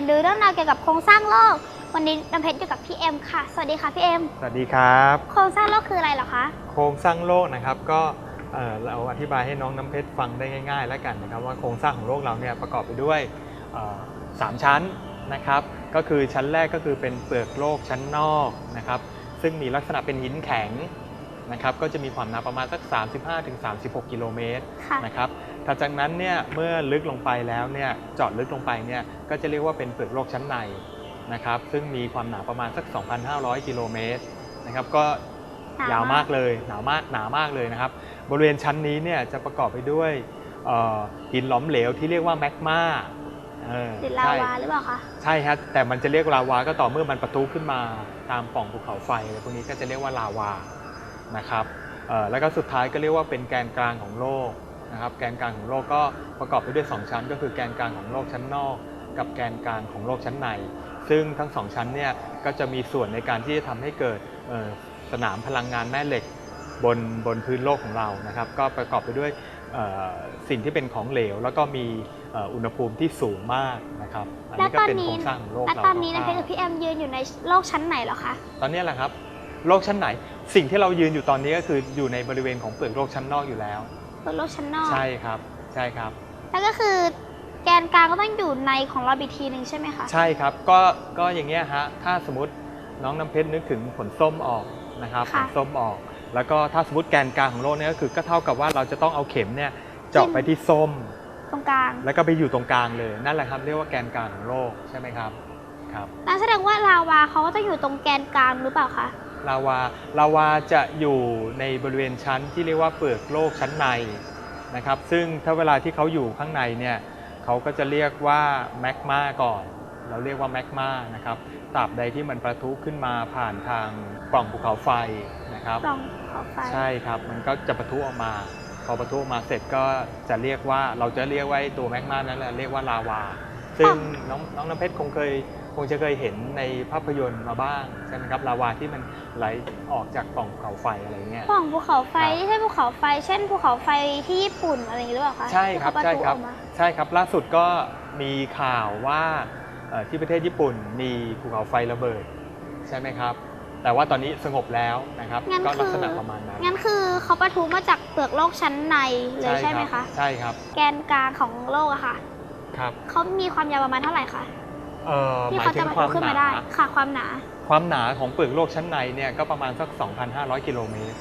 นรู้เรื่องราวเกี่ยวกับโครงสร้างโลก วันนี้น้ำเพชรอยู่กับพี่เอ็มค่ะ สวัสดีค่ะพี่เอ็ม สวัสดีครับ โครงสร้างโลกคืออะไรเหรอคะ โครงสร้างโลกนะครับก็เอ่อเราอธิบายให้น้องน้ำเพชรฟังได้ง่าย ๆ แล้วกันนะครับว่าโครงสร้างของโลกเราเนี่ยประกอบไปด้วยเอ่อสามชั้นนะครับก็คือชั้นแรกก็คือเป็นเปลือกโลกชั้นนอกนะครับซึ่งมีลักษณะเป็นหินแข็งนะครับก็จะมีความหนาประมาณสัก 35-36 กิโลเมตรค่ะ นะครับ ถัดจากนั้นเนี่ยเมื่อลึกลงไปแล้วเนี่ยเจาะลึกลงไปเนี่ยก็จะเรียกว่าเป็นเปลือกโลกชั้นในนะครับซึ่งมีความหนาประมาณสัก 2,500 กิโลเมตรนะครับก็หนาวยาวมามากกเลยหนาวมากหนามากเลยนะครับ บริเวณชั้นนี้เนี่ยจะประกอบไปด้วยเอ่อหินหลอมเหลวที่เรียกว่าแมกมาเออหรือลาวาหรือเปล่าคะใช่ครับแต่มันจะเรียกลาวาก็ต่อเมื่อมันประทุขึ้นมาตามปล่องภูเขาไฟอะไรพวกนี้ก็จะเรียกว่าลาวานะครับเอ่อแล้วก็สุดท้ายก็เรียกว่าเป็นแกนกลางของโลก นะครับแกนกลางของโลกก็ประกอบไปด้วย 2 ชั้น ก็คือแกนกลางของโลกชั้นนอก กับแกนกลางของโลกชั้นใน ซึ่งทั้งสองชั้นเนี่ยก็จะมีส่วนในการที่จะทำให้เกิดเอ่อสนามพลังงานแม่เหล็กบนบนพื้นโลกของเรานะครับ ก็ประกอบไปด้วยเอ่อสิ่งที่เป็นของเหลว แล้วก็มีเอ่ออุณหภูมิที่สูงมากนะครับ อันแล้วนี้ก็ตอนเป็นนี้โครงสร้างของโลกและเราตอนนี้น้ำเพชรคกับร่าวพี่เอ็มยืนอยู่ในโลกชั้นไหนเหรอคะๆตอนนี้แหละครับ โลกชั้นไหน สิ่งที่เรายืนอยู่ตอนนี้ก็คืออยู่ในบริเวณของเปลือกโลกชั้นนอกอยู่แล้ว บนโลกชั้นนอก ใช่ครับใช่ครับ แล้วก็คือแกนกลางก็ต้องอยู่ในของเราอีกทีหนึ่งใช่ไหมคะ ใช่ครับก็ก็อย่างเงี้ยฮะถ้าสมมติน้องน้ำเพชรนึกถึงผลส้มออกนะครับผค่ะ ลส้มออก แล้วก็ถ้าสมมติแกนกลางของโลกเนี่ยก็คือก็เท่ากับว่าเราจะต้องเอาเข็มเนี่ยเจาะไปที่ส้ม ตรงกลาง แล้วก็ไปอยู่ตรงกลางเลยนั่นแหละครับเรียกว่าแกนกลางของโลกใช่ไหมครับครับ นั่นแสดงว่าลาวาเขาก็จะอยู่ตรงแกนกลางหรือเปล่าคะ ลาวาลาวาจะอยู่ในบริเวณชั้นที่เรียกว่าเปลือกโลกชั้นในนะครับ ซึ่งถ้าเวลาที่เขาอยู่ข้างในเนี่ยเขาก็จะเรียกว่าแมกมาก่อน เราเรียกว่าแมกมานะครับตราบใดที่มันประทุขึ้นมาผ่านทางปล่องภูเขาไฟนะครับปล่องขอบไฟใช่ครับ มันก็จะประทุออกมา พอประทุออกมาเสร็จก็จะเรียกว่าเราจะเรียกว่าไอ้ตัวแมกมานั้นแหละเรียกว่าลาวา ซึ่งน้องน้องน้ำเพชรคงเคยคงจะเคยเห็นในภาพยนตร์มาบ้างใช่ไหมครับลาวาที่มันไหลออกจากปล่องภูเขาไฟอะไรเงี้ย ปล่องภูเขาไฟครับ ที่ใช่ภูเขาไฟ เช่นภูเขาไฟที่ญี่ปุ่นอะไรอย่างนี้หรือเปล่าคะใช่ครับที่ใช่เขาปะทุครับออกมาใช่ครับล่าสุดก็มีข่าวว่าเอ่อที่ประเทศญี่ปุ่นมีภูเขาไฟระเบิดใช่ไหมครับ แต่ว่าตอนนี้สงบแล้วนะครับงั้นก็ลักคือษณะประมาณนั้นงั้นคือเขาปะทุมาจากเปลือกโลกชั้นในเลยใช่ไหมรัคะบใช่ครับ แกนกลางของโลกอะค่ะ ครับเขามีความยาวประมาณเท่าไหร่คะเอ่อหที่มายเขาถึจะงปะควาทุมขึ้นหมานาได้ค่ะความหนา ความหนาของเปลือกโลกชั้นในเนี่ยก็ประมาณสัก 2,500 กิโลเมตร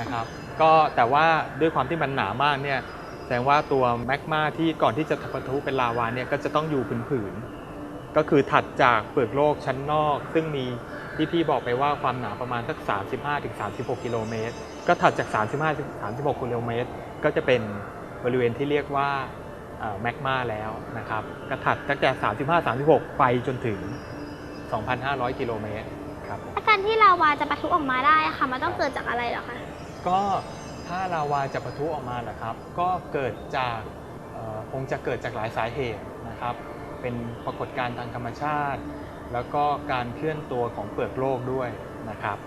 นะครับก็แต่ว่าด้วยความที่มันหนามากเนี่ยแสดงว่าตัวแมกมาที่ก่อนที่จะปะทุเป็นลาวาเนี่ยก็จะต้องอยู่ผืนๆก็คือถัดจากเปลือกโลกชั้นนอก ซึ่งมีที่พี่บอกไปว่าความหนาประมาณสัก 35-36 กิโลเมตรก็ถัดจาก 35-36 กิโลเมตร ก็จะเป็นบริเวณที่เรียกว่า แมกมาแล้วนะครับก็ถัดตั้งแต่ 35-36 ไปจนถึง 2,500 กิโลเมตรครับอาการที่ลาวาจะปะทุออกมาได้อะค่ะมันต้องเกิดจากอะไรเหรอคะก็ถ้าลาวาจะปะทุออกมานะครับ ก็เกิดจากเอ่อคงจะเกิดจากหลายสาเหตุนะครับ เป็นปรากฏการณ์ทางธรรมชาติ แล้วก็การเคลื่อนตัวของเปลือกโลกด้วยนะครับ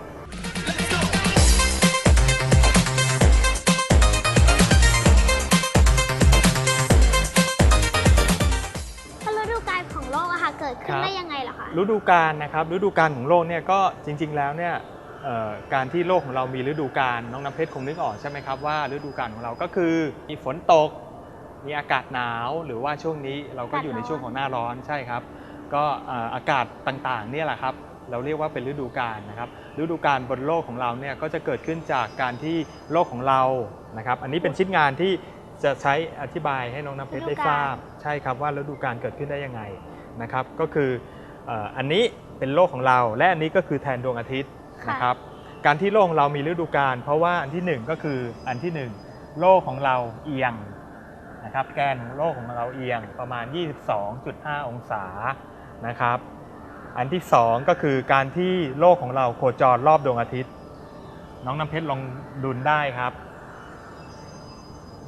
ฤดูกาลนะครับฤดูกาลของโลกเนี่ยก็จริง ๆ แล้วเนี่ยการที่โลกของเรามีฤดูกาลน้องน้ำเพชรคงนึกออกใช่ไหมครับว่าฤดูกาลของเราก็คือมีฝนตก มีอากาศหนาว หรือว่าช่วงนี้เราก็อยู่ในช่วงของหน้าร้อนใช่ครับ ก็อากาศต่างๆเนี่ยแหละครับเราเรียกว่าเป็นฤดูกาลนะครับฤดูกาลบนโลกของเราเนี่ยก็จะเกิดขึ้นจากการที่โลกของเรานะครับอันนี้เป็นชิ้นงานที่จะใช้อธิบายให้น้องน้ำเพชรได้ทราบ ใช่ครับว่าฤดูกาลเกิดขึ้นได้ยังไงนะครับก็คือ อ่ออันนี้เป็นโลกของเรา และอันนี้ก็คือแทนดวงอาทิตย์ค่ะนะครับการที่โลกของเรามีฤดูกาลเพราะว่าอันที่หนึ่งก็คืออันที่หนึ่งโลกของเราเอียงนะครับแกนของโลกของเราเอียงประมาณ 22.5 องศานะครับอันที่สองก็คือการที่โลกของเราโคจรรอบดวงอาทิตย์ น้องน้ำเพชรลองดุลได้ครับ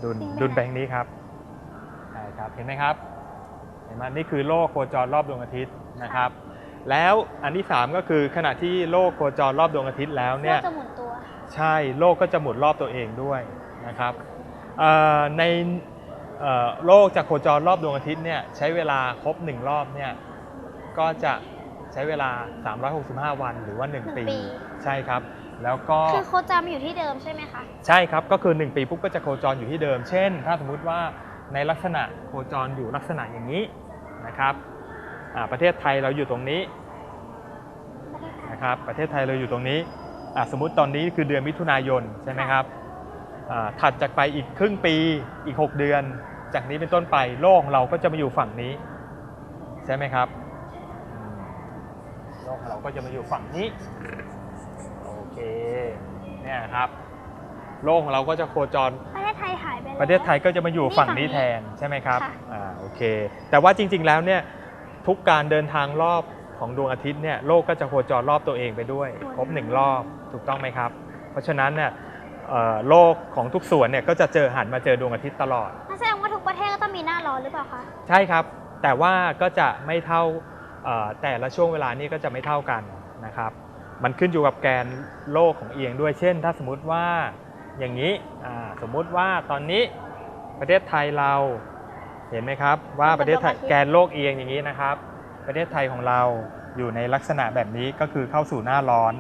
ดุลจริงไหมดุลไปทางนี้ครับใช่ครับเห็นไหมครับเห็นไหมนี่คือโลกโคจรรอบดวงอาทิตย์ นะครับ แล้วอันที่ 3 ก็คือขณะที่โลกโคจรรอบดวงอาทิตย์แล้วโลเนี่กยจะหมุนตัว ใช่โลกก็จะหมุนรอบตัวเองด้วยนะครับเอ่อในเอ่อโลกจะโคจรรอบดวงอาทิตย์เนี่ยใช้เวลาครบ 1 รอบเนี่ยก็จะใช้เวลา 365 วันหรือว่าหนึ่ง1ปีปี ใช่ครับ แล้วก็คือโคจรมาอยู่ที่เดิมใช่ไหมคะ ใช่ครับ ก็คือ 1 ปีปุ๊บก็จะโคจรอยู่ที่เดิม เช่น ถ้าสมมุติว่าในลักษณะโคจรอยู่ลักษณะอย่างนี้นะครับอ่า ประเทศไทยเราอยู่ตรงนี้นะครับประเทศไทยเราอยู่ตรงนี้อ่าสมมุติตอนนี้คือเดือนมิถุนายนใช่ไหมครับอ่าถัดจากไปอีกครึ่งปีอีก 6 เดือน จากนี้เป็นต้นไปโลกของเราก็จะมาอยู่ฝั่งนี้ ใช่ไหมครับอืมโลกของเราก็จะมาอยู่ฝั่งนี้โอเคเนี่ยครับโลกของเราก็จะโคจรประเทศไทยหายไปแล้วประเทศไทยก็จะมาอยู่ฝั่งนี้นี่ฝั่งนี้แทนใช่ไหมครับค่ะอ่าโอเค แต่ว่าจริง ๆแล้วเนี่ย ทุกการเดินทางรอบของดวงอาทิตย์เนี่ยโลกก็จะโคจรรอบตัวเองไปด้วย ครบหนึ่งรอบถูกต้องไหมครับ เพราะฉะนั้นเนี่ยเอ่อโลกของทุกส่วนเนี่ยก็จะเจอหันมาเจอดวงอาทิตย์ตลอดนั่นแสดงว่าทุกประเทศก็ต้องมีหน้าร้อนหรือเปล่าคะใช่ครับ แต่ว่าก็จะไม่เท่าเอ่อแต่ละช่วงเวลานี้ก็จะไม่เท่ากันนะครับ มันขึ้นอยู่กับแกนโลกของเอียงด้วยเช่น ถ้าสมมุติว่าอย่างนี้อ่าสมมุติว่าตอนนี้ประเทศไทยเรา เห็นไหมครับว่าประเทศไทยแกนโลกเอียงอย่างนี้นะครับ ประเทศไทยของเราอยู่ในลักษณะแบบนี้ก็คือเข้าสู่หน้าร้อน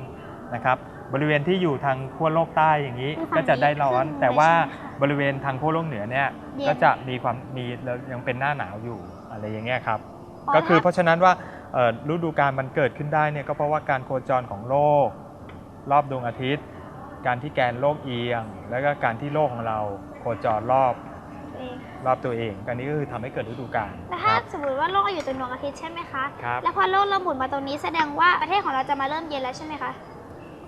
นะครับบริเวณที่อยู่ทางขั้วโลกใต้อย่างนี้คือฝั่งก็จะได้ร้อนนี้แต่ว่าใช่ไหมคะบริเวณทางขั้วโลกเหนือเนี่ยเย็นก็จะมีความมียังเป็นหน้าหนาวอยู่อะไรอย่างเงี้ยครับอ๋อก็คือถ้าเพราะฉะนั้นว่าเอ่อฤดูกาลมันเกิดขึ้นได้เนี่ยก็เพราะว่าการโคจรของโลก รอบดวงอาทิตย์ การที่แกนโลกเอียง แล้วก็การที่โลกของเราโคจรรอบเอง รอบตัวเองการนี้ก็คือทำให้เกิดฤดูกาลแล้วคถ้ารับ สมมติว่าโลกอยู่ตรงดวงอาทิตย์ใช่ไหมคะ ครับ แล้วพอโลกเริ่มหมุนมาตรงนี้แสดงว่าประเทศของเราจะมาเริ่มเย็นแล้วใช่ไหมคะ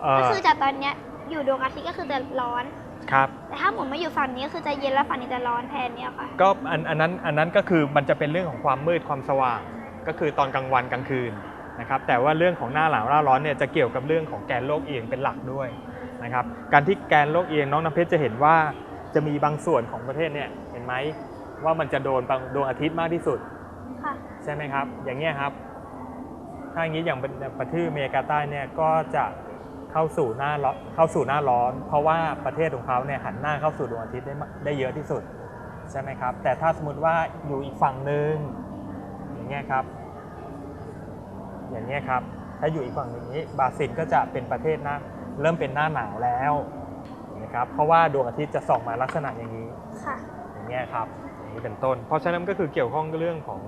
เอ่ก็อคือจากตอนเนี้ยอยู่ดวงอาทิตย์ก็คือจะร้อน ครับ แต่ถ้าหมุนมาอยู่ฝั่งนี้ก็คือจะเย็นแล้วฝั่งนี้จะร้อนแทนเนี่ยค่ะ ก็อันอันนั้นอันนั้นก็คือมันจะเป็นเรื่องของความมืดความสว่าง ก็คือตอนกลางวันกลางคืนนะครับแต่ว่าเรื่องของหน้าหนาวหน้าร้อนเนี่ยจะเกี่ยวกับเรื่องของแกนโลกเอียงเป็นหลักด้วยนะครับการที่แกนโลกเอียงน้องน้ำเพชรจะเห็นว่าจะมีบางส่วนของประเทศเนี่ยเห็น ไหมว่ามันจะโดนบางดวงอาทิตย์มากที่สุดค่ะใช่ไหมครับ อย่างเงี้ยครับ ถ้าอย่างนี้อย่างเป็นประเทศอเมริกาใต้เนี่ยก็จะเข้าสู่หน้าร้อนเข้าสู่หน้าร้อน เพราะว่าประเทศของเขาเนี่ยหันหน้าเข้าสู่ดวงอาทิตย์ได้มากได้เยอะที่สุดใช่ไหมครับ แต่ถ้าสมมติว่าอยู่อีกฝั่งหนึ่งอย่างเงี้ยครับ อย่างเงี้ยครับ ถ้าอยู่อีกฝั่งหนึ่งนี้บราซิลก็จะเป็นประเทศหน้าเริ่มเป็นหน้าหนาวแล้วนะครับ เพราะว่าดวงอาทิตย์จะส่องมาลักษณะอย่างนี้ค่ะอย่าง เงี้ยครับอย่างนี้เป็นต้น เพราะฉะนั้นก็คือเกี่ยวข้องกับเรื่องของ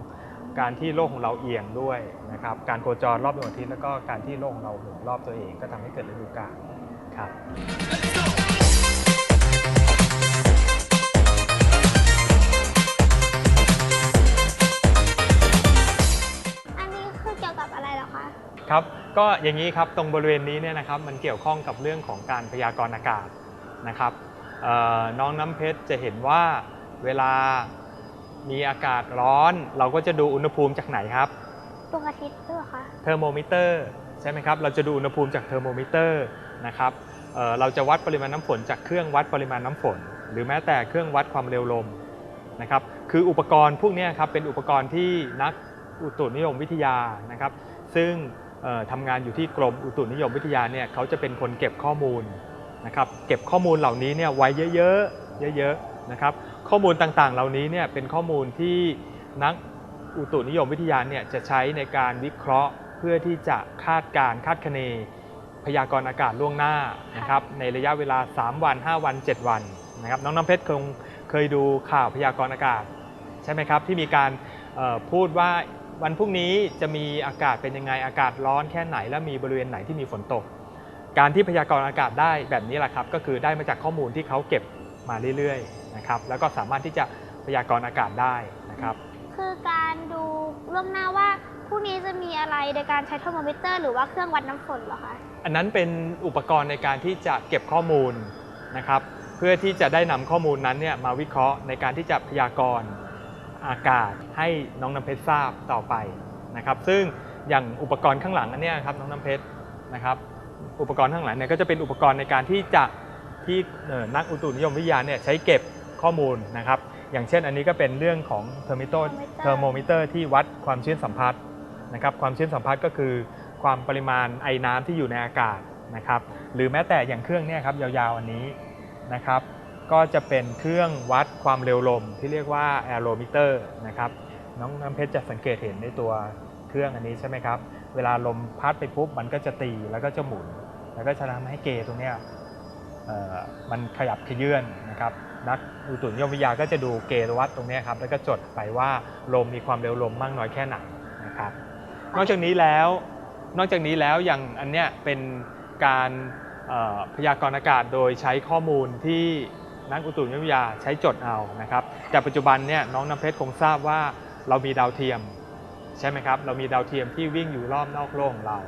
การที่โลกของเราเอียงด้วยนะครับการโคจรรอบดวงอาทิตย์แล้วก็การที่โลกของเราหมุนรอบตัวเองก็ทำให้เกิดฤดูกาลครับอันนี้คือเกี่ยวกับอะไรเหรอคะครับก็อย่างนี้ครับตรงบริเวณนี้เนี่ยนะครับมันเกี่ยวข้องกับเรื่องของการพยากรณ์อากาศนะครับเอ่อน้องน้ำเพชรจะเห็นว่า เวลามีอากาศร้อน เราก็จะดูอุณหภูมิจากไหนครับดวงอาทิตย์ด้วยเหรอคะเทอร์โมมิเตอร์ใช่ไหมครับ เราจะดูอุณหภูมิจากเทอร์โมมิเตอร์นะครับเอ่อเราจะวัดปริมาณน้ำฝนจากเครื่องวัดปริมาณน้ำฝน หรือแม้แต่เครื่องวัดความเร็วลมนะครับคืออุปกรณ์พวกเนี้ยครับเป็นอุปกรณ์ที่นักอุตุนิยมวิทยานะครับ ซึ่งเอ่อทำงานอยู่ที่กรมอุตุนิยมวิทยาเนี่ยเขาจะเป็นคนเก็บข้อมูลนะครับเก็บข้อมูลเหล่านี้เนี่ยไว้เยอะๆเยอะๆนะครับ ข้อมูลต่างๆ เหล่านี้เนี่ยเป็นข้อมูลที่นักอุตุนิยมวิทยาเนี่ยจะใช้ในการวิเคราะห์เพื่อที่จะคาดการณ์คาดคะเน พยากรณ์อากาศล่วงหน้านะครับในระยะเวลา 3 วัน 5 วัน 7 วันนะครับน้องน้ำเพชรคงเคยดูข่าวพยากรณ์อากาศ ใช่ไหมครับ ที่มีการเอ่อพูดว่าวันพรุ่งนี้จะมีอากาศเป็นยังไงอากาศร้อนแค่ไหน และมีบริเวณไหนที่มีฝนตก การที่พยากรณ์อากาศได้แบบนี้แหละครับ ก็คือได้มาจากข้อมูลที่เขาเก็บมาเรื่อยๆ นะครับ แล้วก็สามารถที่จะพยากรณ์อากาศได้นะครับ คือการดูล่วงหน้าว่าพรุ่งนี้จะมีอะไรโดยการใช้เทอร์โมมิเตอร์หรือว่าเครื่องวัดน้ำฝนเหรอคะ อันนั้นเป็นอุปกรณ์ในการที่จะเก็บข้อมูลนะครับ เพื่อที่จะได้นำข้อมูลนั้นเนี่ยมาวิเคราะห์ในการที่จะพยากรณ์อากาศให้น้องน้ำเพชรทราบต่อไปนะครับ ซึ่งอย่างอุปกรณ์ข้างหลังอันเนี้ยครับน้องน้ำเพชรนะครับ อุปกรณ์ข้างหลังเนี่ยก็จะเป็นอุปกรณ์ในการที่จะที่เอ่อนักอุตุนิยมวิทยาเนี่ยใช้เก็บ ข้อมูลนะครับ อย่างเช่นอันนี้ก็เป็นเรื่องของเทอร์มิโต Thermometer เทอร์โมมิเตอร์ที่วัดความชื้นสัมผัสนะครับความชื้นสัมผัสก็คือความปริมาณไอน้ำที่อยู่ในอากาศนะครับ หรือแม้แต่อย่างเครื่องเนี่ยครับยาวๆอันนี้นะครับ ก็จะเป็นเครื่องวัดความเร็วลมที่เรียกว่าแอโรมิเตอร์นะครับน้องน้ำเพชรจะสังเกตเห็นในตัวเครื่องอันนี้ใช่ไหมครับ เวลาลมพัดไปปุ๊บมันก็จะตีแล้วก็จะหมุน แล้วก็จะทำให้เกตรงเนี้ยเอ่อมันขยับขยื่นนะครับ นักอุตุนิยมวิทยาก็จะดูเกณฑ์วัดตรงนี้ครับแล้วก็จดไปว่าลมมีความเร็วลมมากน้อยแค่ไหนนะครับนอกจากนี้แล้วนอกจากนี้แล้วอย่างอันเนี้ยเป็นการพยากรณ์อากาศโดยใช้ข้อมูลที่นักอุตุนิยมวิทยาใช้จดเอานะครับแต่ปัจจุบันเนี่ยน้องน้ำเพชรคงทราบว่าเรามีดาวเทียมใช่ไหมครับเรามีดาวเทียมที่วิ่งอยู่รอบนอกโลกของเรา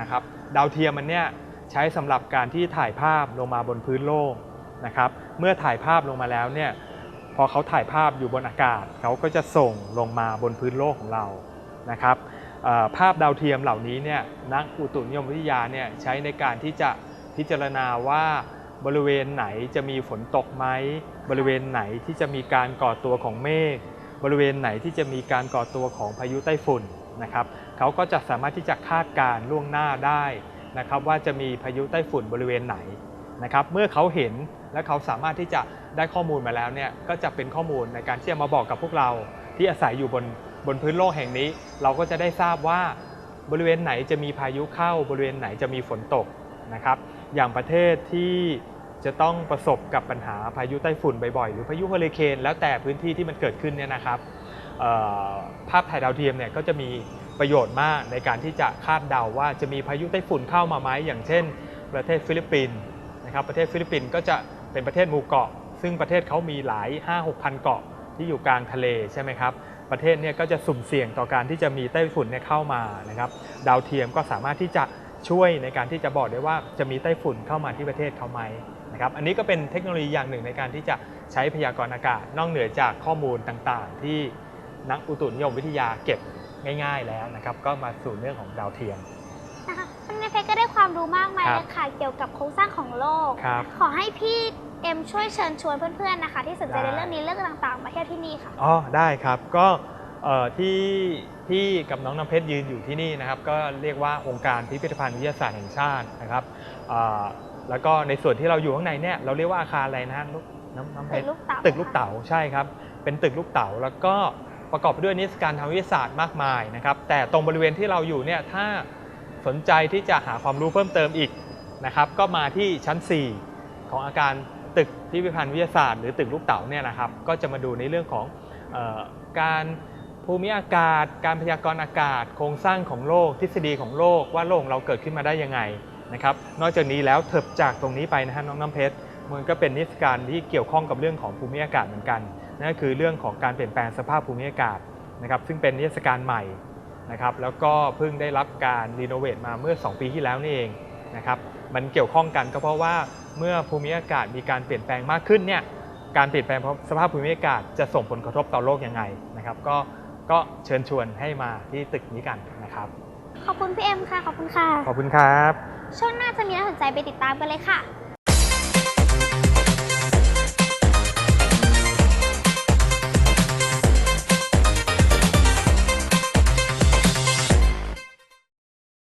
นะครับดาวเทียมมันเนี่ยใช้สำหรับการที่ถ่ายภาพลงมาบนพื้นโลก นะครับ เมื่อถ่ายภาพลงมาแล้วเนี่ยพอเขาถ่ายภาพอยู่บนอากาศเขาก็จะส่งลงมาบนพื้นโลกของเรานะครับภาพดาวเทียมเหล่านี้เนี่ยนักอุตุนิยมวิทยาเนี่ยใช้ในการที่จะพิจารณาว่าบริเวณไหนจะมีฝนตกไหมบริเวณไหนที่จะมีการก่อตัวของเมฆบริเวณไหนที่จะมีการก่อตัวของพายุไต้ฝุ่นนะครับเขาก็จะสามารถที่จะคาดการ์ล่วงหน้าได้นะครับว่าจะมีพายุไต้ฝุ่นบริเวณไหน นะครับเมื่อเขาเห็นและเขาสามารถที่จะได้ข้อมูลมาแล้วเนี่ยก็จะเป็นข้อมูลในการที่จะมาบอกกับพวกเราที่อาศัยอยู่บนบนพื้นโลกแห่งนี้ เราก็จะได้ทราบว่าบริเวณไหนจะมีพายุเข้า บริเวณไหนจะมีฝนตกนะครับอย่างประเทศที่จะต้องประสบกับปัญหาพายุไต้ฝุ่นบ่อยๆ หรือพายุเฮอริเคนแล้วแต่พื้นที่ที่มันเกิดขึ้นเนี่ยนะครับภาพถ่ายดาวเทียมเนี่ยก็จะมีประโยชน์มากในการที่จะคาดเดาว่าจะมีพายุไต้ฝุ่นเข้ามาไหมอย่างเช่น ประเทศฟิลิปปินส์ นะครับประเทศฟิลิปปินส์ก็จะเป็นประเทศหมู่เกาะ ซึ่งประเทศเขามีหลาย 5-6พันเกาะที่อยู่กลางทะเลใช่ไหมครับประเทศเนี่ยก็จะสุ่มเสี่ยงต่อการที่จะมีไต้ฝุ่นเนี่ยเข้ามานะครับดาวเทียมก็สามารถที่จะช่วยในการที่จะบอกได้ว่าจะมีไต้ฝุ่นเข้ามาที่ประเทศเขาไหมนะครับอันนี้ก็เป็นเทคโนโลยีอย่างหนึ่งในการที่จะใช้พยากรณ์อากาศ นอกเหนือจากข้อมูลต่างๆ ที่นักอุตุนิยมวิทยาเก็บง่าย ๆ แล้วนะครับก็มาสู่เรื่องของดาวเทียม ความรู้มากมายครับเลยค่ะเกี่ยวกับโครงสร้างของโลก ครับขอให้พี่เอ็มช่วยเชิญชวนเพื่อนๆนะคะ ที่สนใจได้ ในเรื่องนี้เรื่องต่างๆ มาเที่ยวที่นี่ค่ะ อ๋อได้ครับก็เอ่อที่พี่กับน้องน้ำเพชรยืนอยู่ที่นี่นะครับ ก็เรียกว่าองค์การพิพิธภัณฑ์วิทยาศาสตร์แห่งชาตินะครับอ่าแล้วก็ในส่วนที่เราอยู่ข้างในเนี่ยเราเรียกว่าอาคารอะไรนะฮะลูกน้ำน้ำเพตึชกร ลูกเต๋าตึกลูกเต๋าใช่ครับ เป็นตึกลูกเต๋าแล้วก็ประกอบไปด้วยนิทรรศการทางวิทยาศาสตร์มากมายนะครับ แต่ตรงบริเวณที่เราอยู่เนี่ยถ้า สนใจที่จะหาความรู้เพิ่มเติมอีกนะครับ ก็มาที่ชั้น 4 ของอาคารตึกพิพิธภัณฑ์วิทยาศาสตร์หรือตึกลูกเต๋าเนี่ยนะครับ ก็จะมาดูในเรื่องของออการภูมิอากาศ การพยากรณ์อากาศ โครงสร้างของโลก ทฤษฎีของโลกว่าโลกเราเกิดขึ้นมาได้ยังไงนะครับ นอกจากนี้แล้วเถิบจากตรงนี้ไปนะฮะน้องน้ำเพชรมันก็เป็นนิทรรศการที่เกี่ยวข้องกับเรื่องของภูมิอากาศเหมือนกันนั่นก็คือเรื่องของการเปลี่ยนแปลงสภาพภูมิอากาศนะครับ ซึ่งเป็นนิทรรศการใหม่ นะครับแล้วก็เพิ่งได้รับการรีโนเวทมาเมื่อ 2 ปีที่แล้วนี่เองนะครับมันเกี่ยวข้องกันก็เพราะว่าเมื่อภูมิอากาศมีการเปลี่ยนแปลงมากขึ้นเนี่ยการเปลี่ยนแปลงสภาพภูมิอากาศจะส่งผลกระทบต่อโลกยังไงนะครับก็ก็เชิญชวนให้มาที่ตึกนี้กันนะครับ ขอบคุณพี่เอ็มค่ะ ขอบคุณค่ะ ขอบคุณครับ ช่วงหน้าจะมีน่าสนใจไปติดตามกันเลยค่ะ